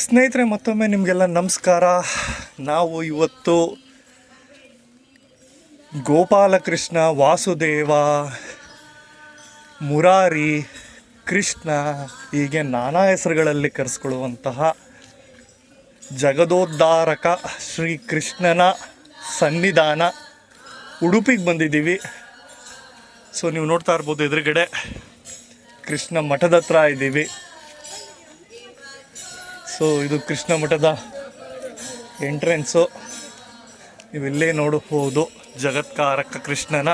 ಸ್ನೇಹಿತರೆ, ಮತ್ತೊಮ್ಮೆ ನಿಮಗೆಲ್ಲ ನಮಸ್ಕಾರ. ನಾವು ಇವತ್ತು ಗೋಪಾಲಕೃಷ್ಣ, ವಾಸುದೇವ, ಮುರಾರಿ, ಕೃಷ್ಣ, ಹೀಗೆ ನಾನಾ ಹೆಸರುಗಳಲ್ಲಿ ಕರೆಸ್ಕೊಳ್ಳುವಂತಹ ಜಗದೋದ್ಧಾರಕ ಶ್ರೀ ಕೃಷ್ಣನ ಸನ್ನಿಧಾನ ಉಡುಪಿಗೆ ಬಂದಿದ್ದೀವಿ. ಸೊ ನೀವು ನೋಡ್ತಾ ಇರ್ಬೋದು ಎದುರುಗಡೆ ಕೃಷ್ಣ ಮಠದ ಹತ್ರ ಇದ್ದೀವಿ. ಸೊ ಇದು ಕೃಷ್ಣ ಮಠದ ಎಂಟ್ರೆನ್ಸು ನೀವಿಲ್ಲೇ ನೋಡಬಹುದು ಜಗತ್ಕಾರಕ ಕೃಷ್ಣನ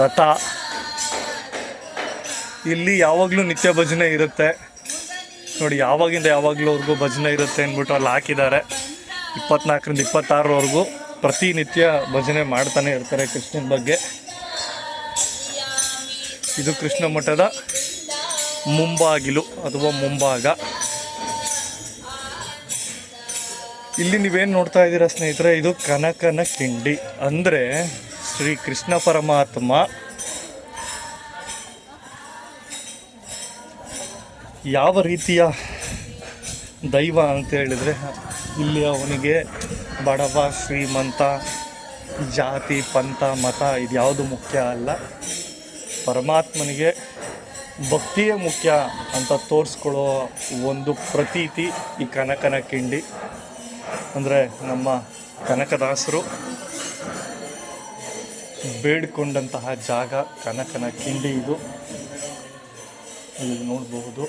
ರಥ. ಇಲ್ಲಿ ಯಾವಾಗಲೂ ನಿತ್ಯ ಭಜನೆ ಇರುತ್ತೆ. ನೋಡಿ, ಯಾವಾಗಿಂದ ಯಾವಾಗಲೂವರೆಗೂ ಭಜನೆ ಇರುತ್ತೆ ಅಂದ್ಬಿಟ್ಟು ಅಲ್ಲಿ ಹಾಕಿದ್ದಾರೆ. ಇಪ್ಪತ್ನಾಲ್ಕರಿಂದ ಇಪ್ಪತ್ತಾರರವರೆಗೂ ಪ್ರತಿನಿತ್ಯ ಭಜನೆ ಮಾಡ್ತಾನೆ ಇರ್ತಾರೆ ಕೃಷ್ಣನ ಬಗ್ಗೆ. ಇದು ಕೃಷ್ಣ ಮಠದ ಮುಂಬಾಗಿಲು ಅಥವಾ ಮುಂಭಾಗ. ಇಲ್ಲಿ ನೀವೇನು ನೋಡ್ತಾ ಇದ್ದೀರಾ ಸ್ನೇಹಿತರೆ, ಇದು ಕನಕನ ಕಿಂಡಿ. ಅಂದರೆ ಶ್ರೀ ಕೃಷ್ಣ ಪರಮಾತ್ಮ ಯಾವ ರೀತಿಯ ದೈವ ಅಂತ ಹೇಳಿದರೆ, ಇಲ್ಲಿ ಅವನಿಗೆ ಬಡವ, ಶ್ರೀಮಂತ, ಜಾತಿ, ಪಂಥ, ಮತ ಇದು ಯಾವುದು ಮುಖ್ಯ ಅಲ್ಲ. ಪರಮಾತ್ಮನಿಗೆ ಭಕ್ತಿಯೇ ಮುಖ್ಯ ಅಂತ ತೋರಿಸ್ಕೊಳ್ಳೋ ಒಂದು ಪ್ರತೀತಿ ಈ ಕನಕನ ಕಿಂಡಿ. ಅಂದರೆ ನಮ್ಮ ಕನಕದಾಸರು ಬೇಡಿಕೊಂಡಂತಹ ಜಾಗ ಕನಕನ ಕಿಂಡಿ ಇದು. ಇಲ್ಲಿ ನೋಡಬಹುದು.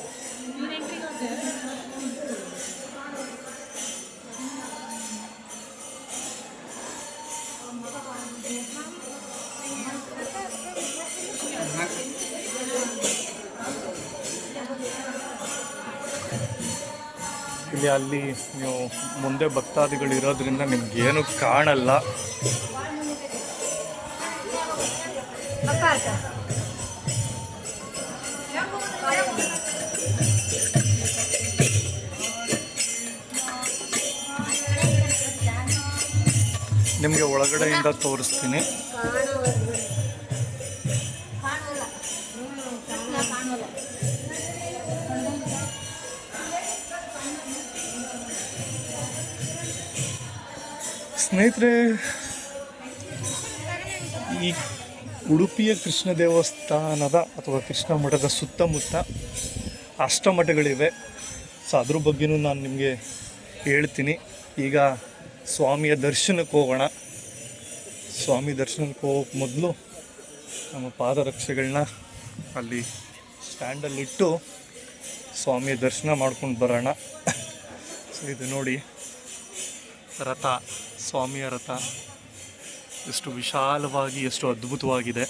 ಇಲ್ಲಿ ಅಲ್ಲಿ ನೀವು ಮುಂದೆ ಭಕ್ತಾದಿಗಳು ಇರೋದ್ರಿಂದ ನಿಮ್ಗೇನು ಕಾಣಲ್ಲ. ನಿಮಗೆ ಒಳಗಡೆಯಿಂದ ತೋರಿಸ್ತೀನಿ. ಸ್ನೇಹಿತರೆ, ಈ ಉಡುಪಿಯ ಕೃಷ್ಣ ದೇವಸ್ಥಾನದ ಅಥವಾ ಕೃಷ್ಣ ಮಠದ ಸುತ್ತಮುತ್ತ ಅಷ್ಟಮಠಗಳಿವೆ. ಸೊ, ಅದ್ರ ಬಗ್ಗೆನೂ ನಾನು ನಿಮಗೆ ಹೇಳ್ತೀನಿ. ಈಗ ಸ್ವಾಮಿಯ ದರ್ಶನಕ್ಕೆ ಹೋಗೋಣ. ಸ್ವಾಮಿ ದರ್ಶನಕ್ಕೆ ಹೋಗೋಕ್ಕೆ ಮೊದಲು ನಮ್ಮ ಪಾದರಕ್ಷೆಗಳನ್ನ ಅಲ್ಲಿ ಸ್ಟ್ಯಾಂಡಲ್ಲಿಟ್ಟು ಸ್ವಾಮಿಯ ದರ್ಶನ ಮಾಡ್ಕೊಂಡು ಬರೋಣ. ಸೊ, ಇದು ನೋಡಿ ರಥ. ಸ್ವಾಮಿಯ ರಥ. ಎಷ್ಟು ವಿಶಾಲವಾಗಿ ಎಷ್ಟು ಅದ್ಭುತವಾಗಿದೆ.